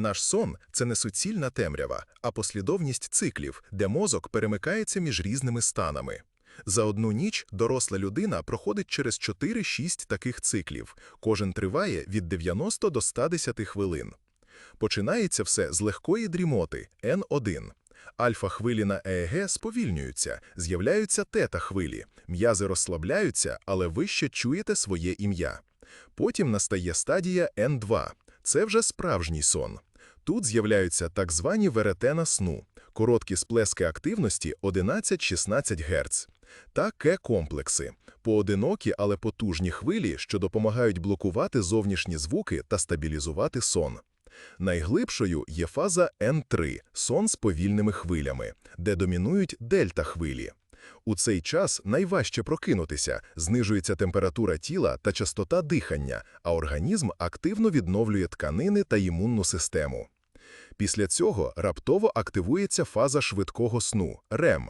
Наш сон це не суцільна темрява, а послідовність циклів, де мозок перемикається між різними станами. За одну ніч доросла людина проходить через 4-6 таких циклів. Кожен триває від 90 до 110 хвилин. Починається все з легкої дрімоти N1. Альфа-хвилі на ЕЕГ сповільнюються, з'являються тета-хвилі, м'язи розслабляються, але ви ще чуєте своє ім'я. Потім настає стадія N2. Це вже справжній сон. Тут з'являються так звані веретена сну, короткі сплески активності 11-16 Гц. Та К-комплекси – поодинокі, але потужні хвилі, що допомагають блокувати зовнішні звуки та стабілізувати сон. Найглибшою є фаза N3 – сон з повільними хвилями, де домінують дельта-хвилі. У цей час найважче прокинутися, знижується температура тіла та частота дихання, а організм активно відновлює тканини та імунну систему. Після цього раптово активується фаза швидкого сну – РЕМ.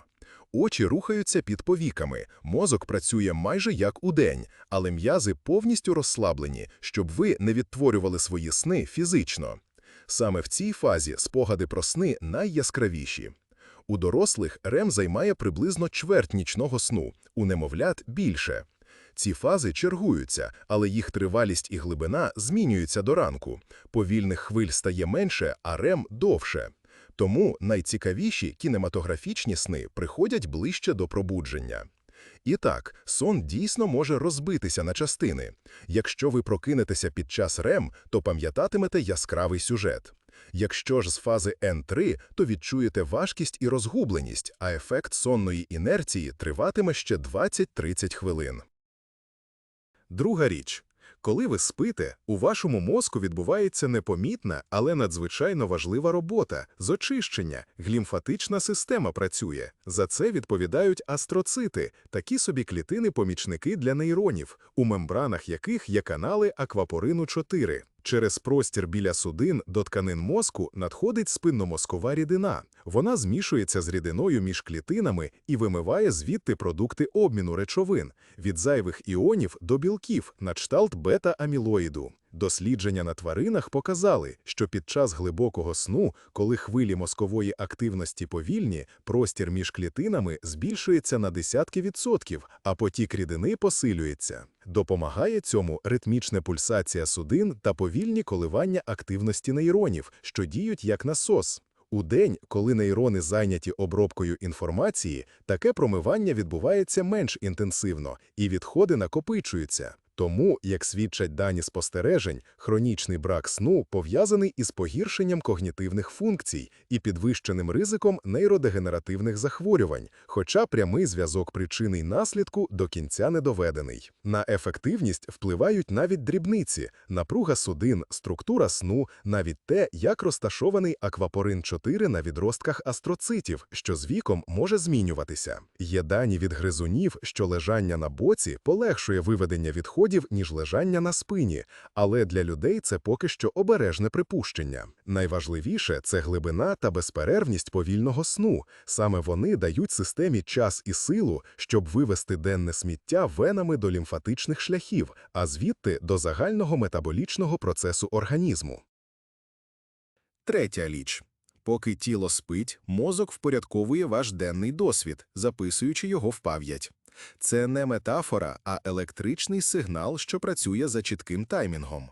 Очі рухаються під повіками, мозок працює майже як удень, але м'язи повністю розслаблені, щоб ви не відтворювали свої сни фізично. Саме в цій фазі спогади про сни найяскравіші. У дорослих РЕМ займає приблизно чверть нічного сну, у немовлят більше. Ці фази чергуються, але їх тривалість і глибина змінюються до ранку. Повільних хвиль стає менше, а РЕМ довше. Тому найцікавіші кінематографічні сни приходять ближче до пробудження. І так, сон дійсно може розбитися на частини. Якщо ви прокинетеся під час РЕМ, то пам'ятатимете яскравий сюжет. Якщо ж з фази N3, то відчуєте важкість і розгубленість, а ефект сонної інерції триватиме ще 20-30 хвилин. Друга річ. Коли ви спите, у вашому мозку відбувається непомітна, але надзвичайно важлива робота з очищення, глімфатична система працює. За це відповідають астроцити, такі собі клітини-помічники для нейронів, у мембранах яких є канали аквапорину 4. Через простір біля судин до тканин мозку надходить спинномозкова рідина. Вона змішується з рідиною між клітинами і вимиває звідти продукти обміну речовин від зайвих іонів до білків на кшталт бета-амілоїду. Дослідження на тваринах показали, що під час глибокого сну, коли хвилі мозкової активності повільні, простір між клітинами збільшується на десятки відсотків, а потік рідини посилюється. Допомагає цьому ритмічна пульсація судин та повільні коливання активності нейронів, що діють як насос. У день, коли нейрони зайняті обробкою інформації, таке промивання відбувається менш інтенсивно і відходи накопичуються. Тому, як свідчать дані спостережень, хронічний брак сну пов'язаний із погіршенням когнітивних функцій і підвищеним ризиком нейродегенеративних захворювань, хоча прямий зв'язок причини й наслідку до кінця не доведений. На ефективність впливають навіть дрібниці, напруга судин, структура сну, навіть те, як розташований аквапорин 4 на відростках астроцитів, що з віком може змінюватися. Є дані від гризунів, що лежання на боці полегшує виведення відходів відходів, ніж лежання на спині, але для людей це поки що обережне припущення. Найважливіше це глибина та безперервність повільного сну. Саме вони дають системі час і силу, щоб вивести денне сміття венами до лімфатичних шляхів, а звідти до загального метаболічного процесу організму. Третя річ. Поки тіло спить, мозок впорядковує ваш денний досвід, записуючи його в пам'ять. Це не метафора, а електричний сигнал, що працює за чітким таймінгом.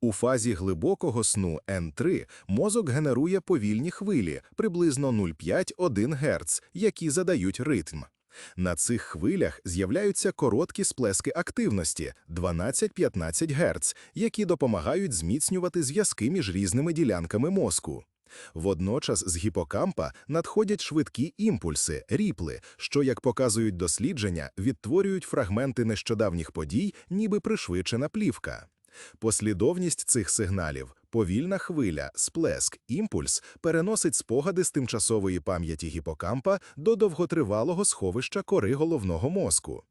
У фазі глибокого сну N3 мозок генерує повільні хвилі приблизно 0,5-1 Гц, які задають ритм. На цих хвилях з'являються короткі сплески активності 12-15 Гц, які допомагають зміцнювати зв'язки між різними ділянками мозку. Водночас з гіпокампа надходять швидкі імпульси, ріпли, що, як показують дослідження, відтворюють фрагменти нещодавніх подій, ніби пришвидшена плівка. Послідовність цих сигналів, повільна хвиля, сплеск, імпульс переносить спогади з тимчасової пам'яті гіпокампа до довготривалого сховища кори головного мозку.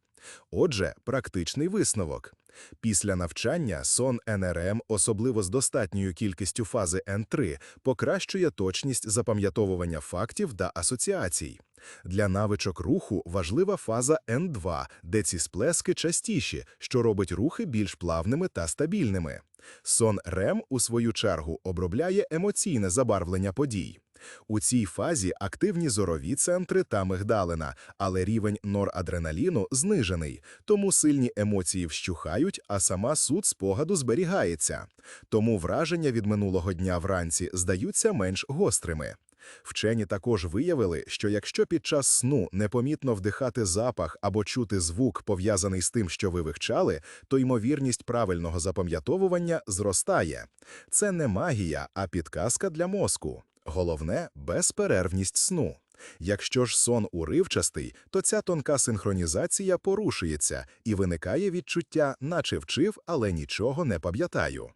Отже, практичний висновок. Після навчання сон НРМ, особливо з достатньою кількістю фази N3, покращує точність запам'ятовування фактів та асоціацій. Для навичок руху важлива фаза N2, де ці сплески частіші, що робить рухи більш плавними та стабільними. Сон РЕМ, у свою чергу, обробляє емоційне забарвлення подій. У цій фазі активні зорові центри та мигдалина, але рівень норадреналіну знижений, тому сильні емоції вщухають, а сама суть спогаду зберігається. Тому враження від минулого дня вранці здаються менш гострими. Вчені також виявили, що якщо під час сну непомітно вдихати запах або чути звук, пов'язаний з тим, що ви вивчали, то ймовірність правильного запам'ятовування зростає. Це не магія, а підказка для мозку. Головне безперервність сну. Якщо ж сон уривчастий, то ця тонка синхронізація порушується і виникає відчуття, наче вчив, але нічого не пам'ятаю.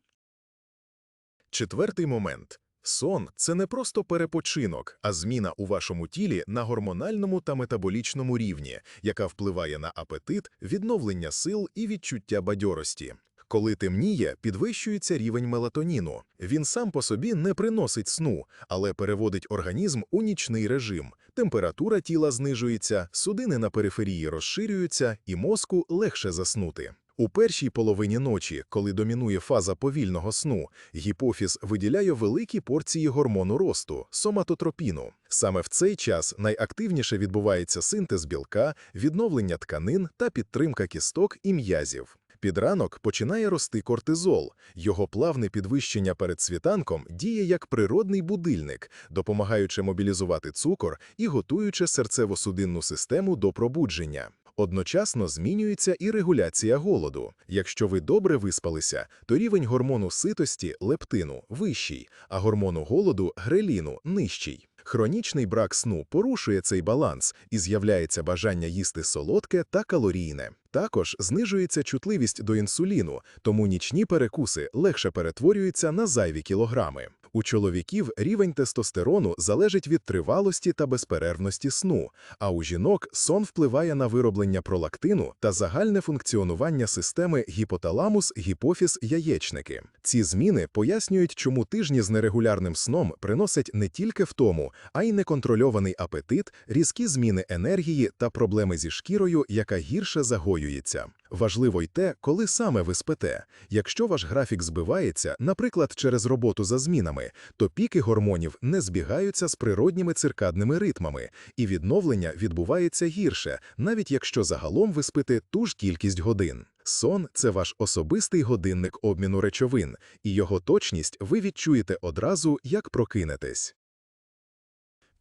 Четвертий момент. Сон це не просто перепочинок, а зміна у вашому тілі на гормональному та метаболічному рівні, яка впливає на апетит, відновлення сил і відчуття бадьорості. Коли темніє, підвищується рівень мелатоніну. Він сам по собі не приносить сну, але переводить організм у нічний режим. Температура тіла знижується, судини на периферії розширюються, і мозку легше заснути. У першій половині ночі, коли домінує фаза повільного сну, гіпофіз виділяє великі порції гормону росту соматотропіну. Саме в цей час найактивніше відбувається синтез білка, відновлення тканин та підтримка кісток і м'язів. Під ранок починає рости кортизол. Його плавне підвищення перед світанком діє як природний будильник, допомагаючи мобілізувати цукор і готуючи серцево-судинну систему до пробудження. Одночасно змінюється і регуляція голоду. Якщо ви добре виспалися, то рівень гормону ситості лептину вищий, а гормону голоду греліну нижчий. Хронічний брак сну порушує цей баланс і з'являється бажання їсти солодке та калорійне. Також знижується чутливість до інсуліну, тому нічні перекуси легше перетворюються на зайві кілограми. У чоловіків рівень тестостерону залежить від тривалості та безперервності сну, а у жінок сон впливає на вироблення пролактину та загальне функціонування системи гіпоталамус-гіпофіз-яєчники. Ці зміни пояснюють, чому тижні з нерегулярним сном приносять не тільки втому, а й неконтрольований апетит, різкі зміни енергії та проблеми зі шкірою, яка гірше загоюється. Важливо й те, коли саме ви спите. Якщо ваш графік збивається, наприклад, через роботу за змінами, то піки гормонів не збігаються з природніми циркадними ритмами, і відновлення відбувається гірше, навіть якщо загалом ви спите ту ж кількість годин. Сон це ваш особистий годинник обміну речовин, і його точність ви відчуєте одразу, як прокинетесь.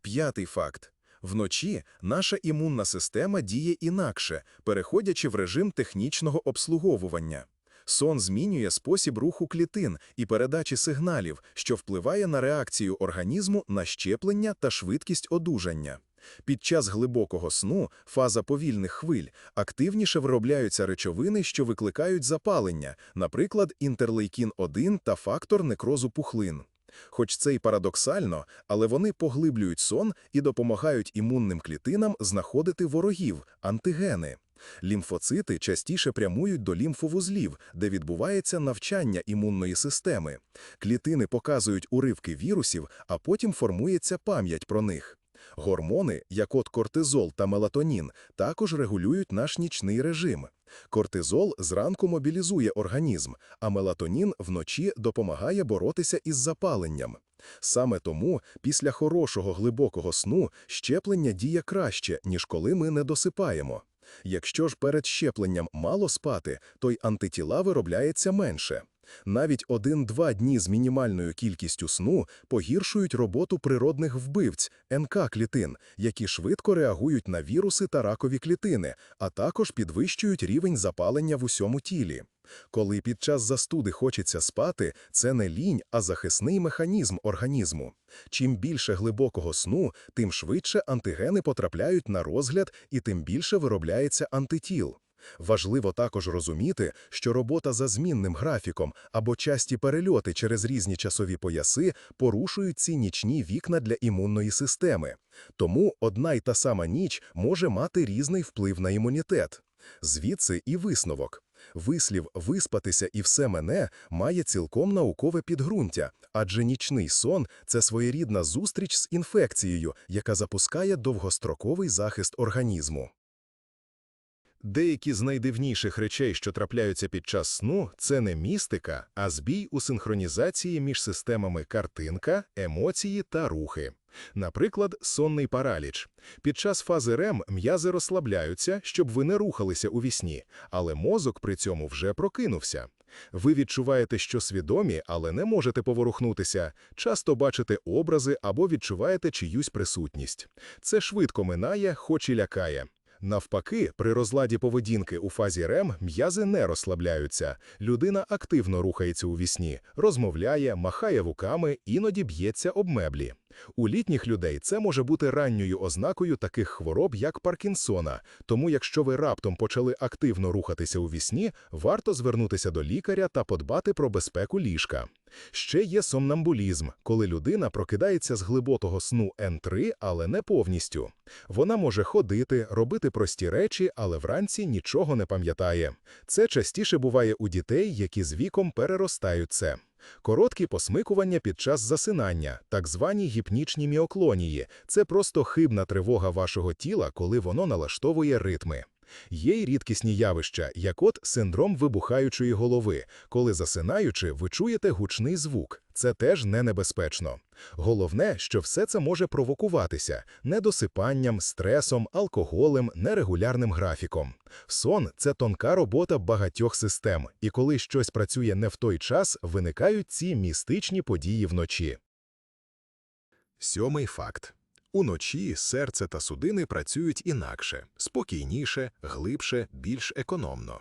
П'ятий факт. Вночі наша імунна система діє інакше, переходячи в режим технічного обслуговування. Сон змінює спосіб руху клітин і передачі сигналів, що впливає на реакцію організму на щеплення та швидкість одужання. Під час глибокого сну, фаза повільних хвиль, активніше виробляються речовини, що викликають запалення, наприклад, інтерлейкін-1 та фактор некрозу пухлин. Хоч це й парадоксально, але вони поглиблюють сон і допомагають імунним клітинам знаходити ворогів, антигени. Лімфоцити частіше прямують до лімфовузлів, де відбувається навчання імунної системи. Клітини показують уривки вірусів, а потім формується пам'ять про них. Гормони, як от кортизол та мелатонін, також регулюють наш нічний режим. Кортизол зранку мобілізує організм, а мелатонін вночі допомагає боротися із запаленням. Саме тому після хорошого глибокого сну щеплення діє краще, ніж коли ми не досипаємо. Якщо ж перед щепленням мало спати, то й антитіла виробляється менше. Навіть один-два дні з мінімальною кількістю сну погіршують роботу природних вбивць НК-клітин, які швидко реагують на віруси та ракові клітини, а також підвищують рівень запалення в усьому тілі. Коли під час застуди хочеться спати, це не лінь, а захисний механізм організму. Чим більше глибокого сну, тим швидше антигени потрапляють на розгляд і тим більше виробляється антитіл. Важливо також розуміти, що робота за змінним графіком або часті перельоти через різні часові пояси порушують ці нічні вікна для імунної системи. Тому одна й та сама ніч може мати різний вплив на імунітет. Звідси і висновок. Вислів «виспатися і все мене» має цілком наукове підґрунтя, адже нічний сон – це своєрідна зустріч з інфекцією, яка запускає довгостроковий захист організму. Деякі з найдивніших речей, що трапляються під час сну, це не містика, а збій у синхронізації між системами картинка, емоції та рухи. Наприклад, сонний параліч. Під час фази РЕМ м'язи розслабляються, щоб ви не рухалися у вісні, але мозок при цьому вже прокинувся. Ви відчуваєте, що свідомі, але не можете поворухнутися, часто бачите образи або відчуваєте чиюсь присутність. Це швидко минає, хоч і лякає. Навпаки, при розладі поведінки у фазі РЕМ м'язи не розслабляються. Людина активно рухається у вісні, розмовляє, махає руками, іноді б'ється об меблі. У літніх людей це може бути ранньою ознакою таких хвороб, як Паркінсона. Тому, якщо ви раптом почали активно рухатися у вісні, варто звернутися до лікаря та подбати про безпеку ліжка. Ще є сомнамбулізм, коли людина прокидається з глибокого сну Н3, але не повністю. Вона може ходити, робити прості речі, але вранці нічого не пам'ятає. Це частіше буває у дітей, які з віком переростають це. Короткі посмикування під час засинання, так звані гіпнічні міоклонії – це просто хибна тривога вашого тіла, коли воно налаштовує ритми. Є й рідкісні явища, як от синдром вибухаючої голови, коли засинаючи, ви чуєте гучний звук. Це теж не небезпечно. Головне, що все це може провокуватися недосипанням, стресом, алкоголем, нерегулярним графіком. Сон це тонка робота багатьох систем, і коли щось працює не в той час, виникають ці містичні події вночі. Сьомий факт. Уночі серце та судини працюють інакше, спокійніше, глибше, більш економно.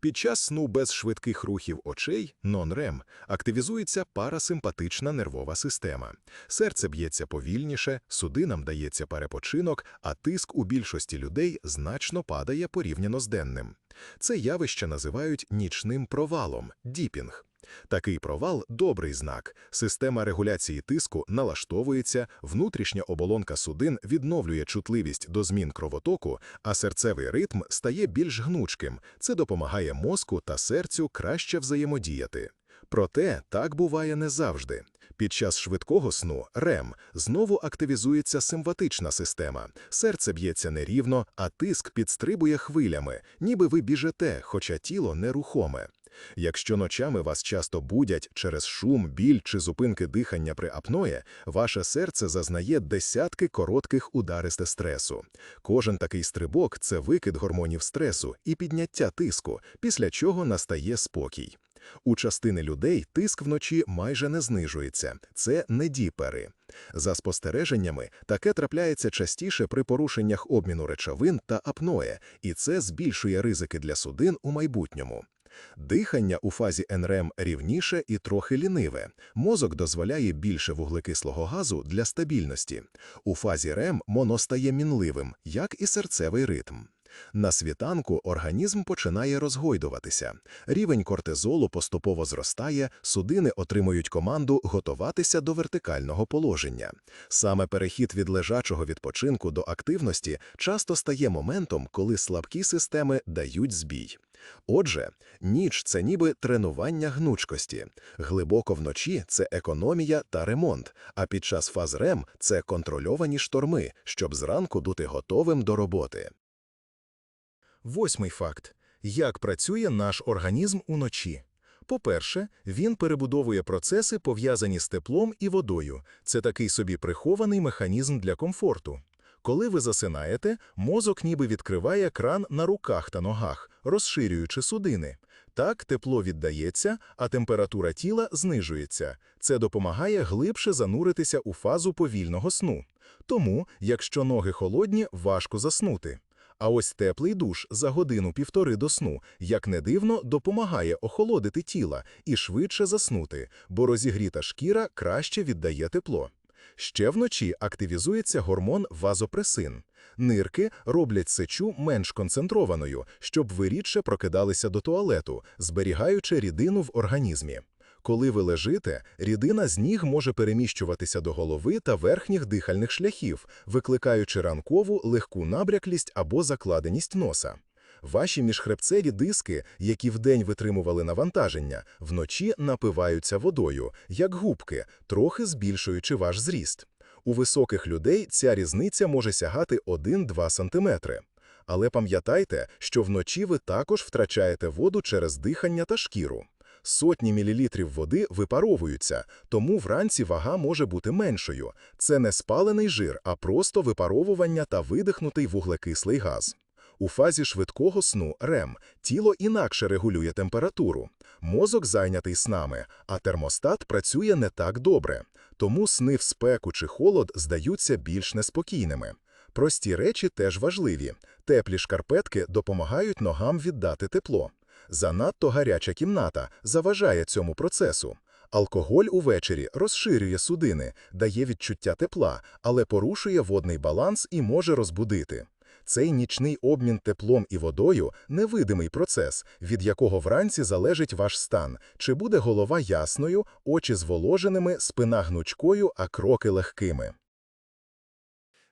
Під час сну без швидких рухів очей, нон-рем, активізується парасимпатична нервова система. Серце б'ється повільніше, судинам дається перепочинок, а тиск у більшості людей значно падає порівняно з денним. Це явище називають нічним провалом діпінг. Такий провал добрий знак. Система регуляції тиску налаштовується, внутрішня оболонка судин відновлює чутливість до змін кровотоку, а серцевий ритм стає більш гнучким. Це допомагає мозку та серцю краще взаємодіяти. Проте так буває не завжди. Під час швидкого сну РЕМ знову активізується симватична система. Серце б'ється нерівно, а тиск підстрибує хвилями, ніби ви біжете, хоча тіло нерухоме. Якщо ночами вас часто будять через шум, біль чи зупинки дихання при апное, ваше серце зазнає десятки коротких ударисте стресу. Кожен такий стрибок це викид гормонів стресу і підняття тиску, після чого настає спокій. У частини людей тиск вночі майже не знижується, це не діпери. За спостереженнями, таке трапляється частіше при порушеннях обміну речовин та апное, і це збільшує ризики для судин у майбутньому. Дихання у фазі НРМ рівніше і трохи ліниве. Мозок дозволяє більше вуглекислого газу для стабільності. У фазі РЕМ моно стає мінливим, як і серцевий ритм. На світанку організм починає розгойдуватися. Рівень кортизолу поступово зростає, судини отримують команду готуватися до вертикального положення. Саме перехід від лежачого відпочинку до активності часто стає моментом, коли слабкі системи дають збій. Отже, ніч це ніби тренування гнучкості, глибоко вночі це економія та ремонт, а під час фаз РЕМ це контрольовані шторми, щоб зранку бути готовим до роботи. Восьмий факт. Як працює наш організм уночі? По-перше, він перебудовує процеси, пов'язані з теплом і водою. Це такий собі прихований механізм для комфорту. Коли ви засинаєте, мозок ніби відкриває кран на руках та ногах, розширюючи судини. Так тепло віддається, а температура тіла знижується. Це допомагає глибше зануритися у фазу повільного сну. Тому, якщо ноги холодні, важко заснути. А ось теплий душ за годину-півтори до сну, як не дивно, допомагає охолодити тіла і швидше заснути, бо розігріта шкіра краще віддає тепло. Ще вночі активізується гормон вазопресин. Нирки роблять сечу менш концентрованою, щоб ви рідше прокидалися до туалету, зберігаючи рідину в організмі. Коли ви лежите, рідина з ніг може переміщуватися до голови та верхніх дихальних шляхів, викликаючи ранкову легку набряклість або закладеність носа. Ваші міжхребцеві диски, які вдень витримували навантаження, вночі напиваються водою, як губки, трохи збільшуючи ваш зріст. У високих людей ця різниця може сягати 1-2 см. Але пам'ятайте, що вночі ви також втрачаєте воду через дихання та шкіру. Сотні мілілітрів води випаровуються, тому вранці вага може бути меншою. Це не спалений жир, а просто випаровування та видихнутий вуглекислий газ. У фазі швидкого сну РЕМ тіло інакше регулює температуру. Мозок зайнятий снами, а термостат працює не так добре. Тому сни в спеку чи холод здаються більш неспокійними. Прості речі теж важливі. Теплі шкарпетки допомагають ногам віддати тепло. Занадто гаряча кімната заважає цьому процесу. Алкоголь увечері розширює судини, дає відчуття тепла, але порушує водний баланс і може розбудити. Цей нічний обмін теплом і водою – невидимий процес, від якого вранці залежить ваш стан, чи буде голова ясною, очі зволоженими, спина гнучкою, а кроки легкими.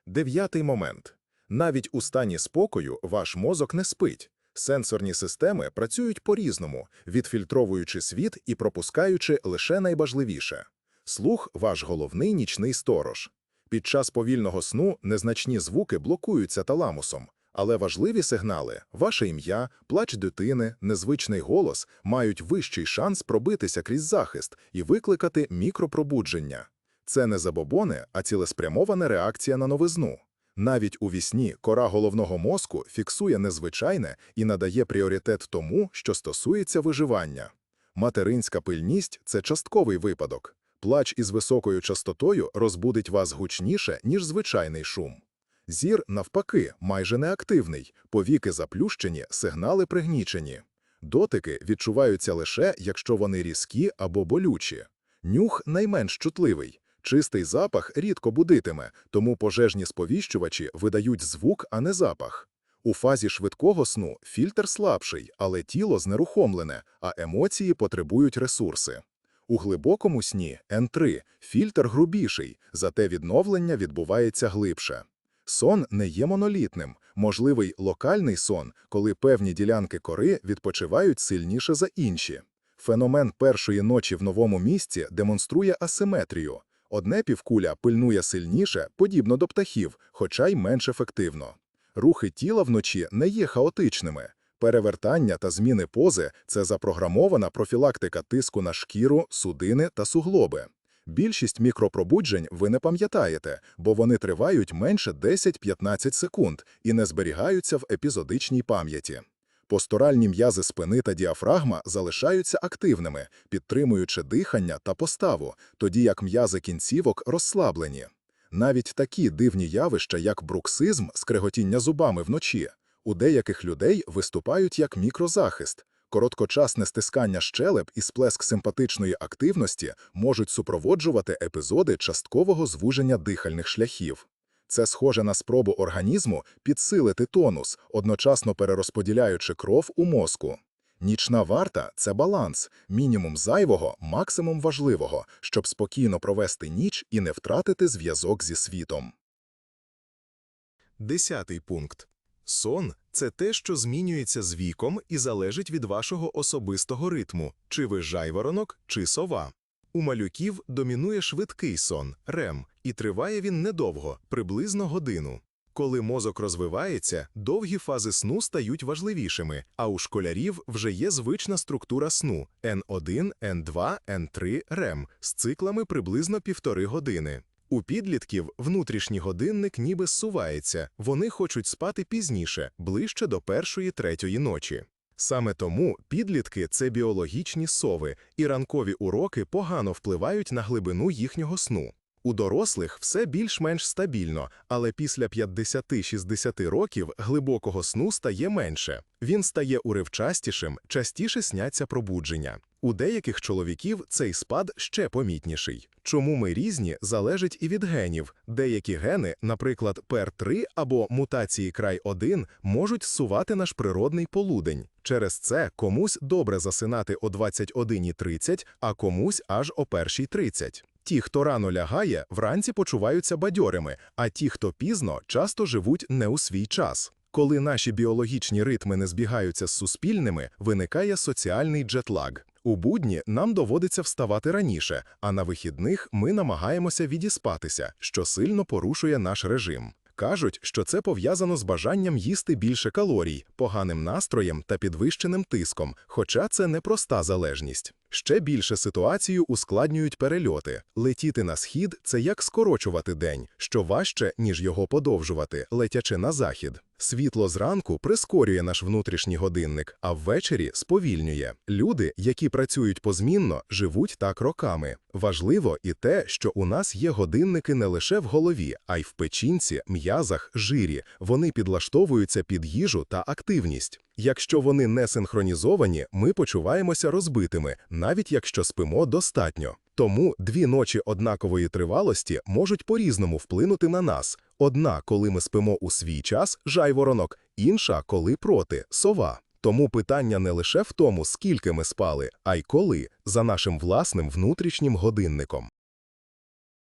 Дев'ятий момент. Навіть у стані спокою ваш мозок не спить. Сенсорні системи працюють по-різному, відфільтровуючи світ і пропускаючи лише найважливіше. Слух – ваш головний нічний сторож. Під час повільного сну незначні звуки блокуються таламусом, але важливі сигнали – ваше ім'я, плач дитини, незвичний голос – мають вищий шанс пробитися крізь захист і викликати мікропробудження. Це не забобони, а цілеспрямована реакція на новизну. Навіть у вісні кора головного мозку фіксує незвичайне і надає пріоритет тому, що стосується виживання. Материнська пильність – це частковий випадок. Плач із високою частотою розбудить вас гучніше, ніж звичайний шум. Зір, навпаки, майже неактивний, повіки заплющені, сигнали пригнічені. Дотики відчуваються лише, якщо вони різкі або болючі. Нюх найменш чутливий. Чистий запах рідко будитиме, тому пожежні сповіщувачі видають звук, а не запах. У фазі швидкого сну фільтр слабший, але тіло знерухомлене, а емоції потребують ресурси. У глибокому сні N3 фільтр грубіший, зате відновлення відбувається глибше. Сон не є монолітним, можливий локальний сон, коли певні ділянки кори відпочивають сильніше за інші. Феномен першої ночі в новому місці демонструє асиметрію. Одне півкуля пильнує сильніше, подібно до птахів, хоча й менш ефективно. Рухи тіла вночі не є хаотичними. Перевертання та зміни пози – це запрограмована профілактика тиску на шкіру, судини та суглоби. Більшість мікропробуджень ви не пам'ятаєте, бо вони тривають менше 10-15 секунд і не зберігаються в епізодичній пам'яті. Посторальні м'язи спини та діафрагма залишаються активними, підтримуючи дихання та поставу, тоді як м'язи кінцівок розслаблені. Навіть такі дивні явища, як бруксизм, скреготіння зубами вночі, у деяких людей виступають як мікрозахист. Короткочасне стискання щелеп і сплеск симпатичної активності можуть супроводжувати епізоди часткового звуження дихальних шляхів. Це схоже на спробу організму підсилити тонус, одночасно перерозподіляючи кров у мозку. Нічна варта – це баланс, мінімум зайвого, максимум важливого, щоб спокійно провести ніч і не втратити зв'язок зі світом. Десятий пункт. Сон – це те, що змінюється з віком і залежить від вашого особистого ритму, чи ви жайворонок, чи сова. У малюків домінує швидкий сон – рем, і триває він недовго, приблизно годину. Коли мозок розвивається, довгі фази сну стають важливішими, а у школярів вже є звична структура сну – N1, N2, N3, REM з циклами приблизно півтори години. У підлітків внутрішній годинник ніби зсувається, вони хочуть спати пізніше, ближче до першої-третьої ночі. Саме тому підлітки – це біологічні сови, і ранкові уроки погано впливають на глибину їхнього сну. У дорослих все більш-менш стабільно, але після 50-60 років глибокого сну стає менше. Він стає уривчастішим, частіше сняться пробудження. У деяких чоловіків цей спад ще помітніший. Чому ми різні, залежить і від генів. Деякі гени, наприклад, PER3 або мутації край 1, можуть зсувати наш природний полудень. Через це комусь добре засинати о 21.30, а комусь аж о 1.30. Ті, хто рано лягає, вранці почуваються бадьорими, а ті, хто пізно, часто живуть не у свій час. Коли наші біологічні ритми не збігаються з суспільними, виникає соціальний джетлаг. У будні нам доводиться вставати раніше, а на вихідних ми намагаємося відіспатися, що сильно порушує наш режим. Кажуть, що це пов'язано з бажанням їсти більше калорій, поганим настроєм та підвищеним тиском, хоча це непроста залежність. Ще більше ситуацію ускладнюють перельоти. Летіти на схід – це як скорочувати день, що важче, ніж його подовжувати, летячи на захід. Світло зранку прискорює наш внутрішній годинник, а ввечері сповільнює. Люди, які працюють позмінно, живуть так роками. Важливо і те, що у нас є годинники не лише в голові, а й в печінці, м'язах, жирі. Вони підлаштовуються під їжу та активність. Якщо вони не синхронізовані, ми почуваємося розбитими, навіть якщо спимо достатньо. Тому дві ночі однакової тривалості можуть по-різному вплинути на нас. Одна, коли ми спимо у свій час, жайворонок, інша, коли проти, сова. Тому питання не лише в тому, скільки ми спали, а й коли, за нашим власним внутрішнім годинником.